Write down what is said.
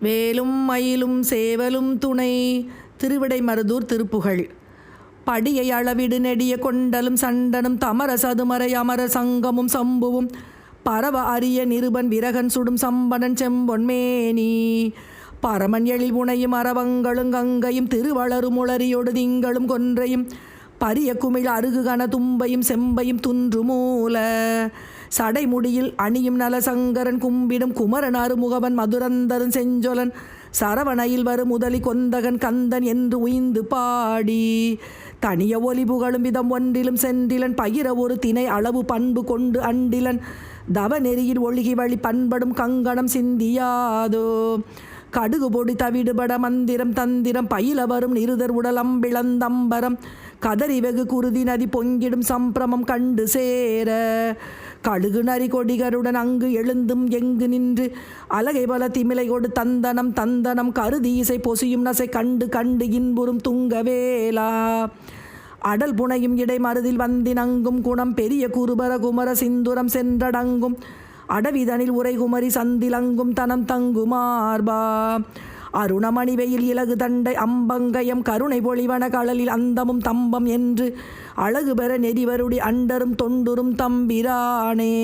வேலும் மயிலும் சேவலும் துணை. திருவிடை மருதூர் திருப்புகழ். படியை அளவிடு நெடிய கொண்டலும் சண்டனும் தமர சதுமறை அமர சங்கமும் சம்புவும். பரவ அரிய நிருபன் விரகன் சுடும் சம்பனன் செம்பொன்மேனி பரமன் எழிவுனையும் அரவங்களும் கங்கையும் திருவளரும் உளறியொடு திங்களும் கொன்றையும். பரிய குமிழ் அருகு கன தும்பையும் செம்பையும் துன்று மூல. சடைமுடியில் அணியும் நலசங்கரன் கும்பிடும் குமரன் அருமுகவன் மதுரந்தரன் செஞ்சொலன் சரவணையில் வரும் முதலி கொந்தகன் கந்தன் என்று உய்ந்து பாடி. தனிய ஒலி புகழும் விதம் ஒன்றிலும் சென்றிலன் பகிர ஒரு திணை அளவு பண்பு கொண்டு அண்டிலன். தவ நெறியில் ஒழுகி வழி பண்படும் கங்கணம் சிந்தியாதோ. கடுகு பொடி தவிடுபட மந்திரம் தந்திரம் பயில வரும் நிருதர் உடலம் பிளந்தம்பரம் கதறி வெகு குருதி நதி பொங்கிடும் சம்பிரமம் கண்டு சேர. கழுகு நரி கொடிகருடன் அங்கு எழுந்தும் எங்கு நின்று அலகை பல திமிலை கொடு தந்தனம் தந்தனம். கருதி இசை பொசியும் நசை கண்டு கண்டு இன்புறும் துங்கவேலா. அடல் புனையும் இடை மருதில் வந்தினங்கும் குணம் பெரிய குருபர குமர சிந்துரம் சென்றடங்கும். அடவிதனில் உரைகுமரி சந்திலங்கும் தனம் தங்குமார்பா. அருணமணி வெயில் இலகு தண்டை அம்பங்கயம் கருணை பொழிவன கடலில் அந்தமும் தம்பம் என்று அழகு பெற நெறிவருடி அண்டரும் தொண்டுரும் தம்பிரானே.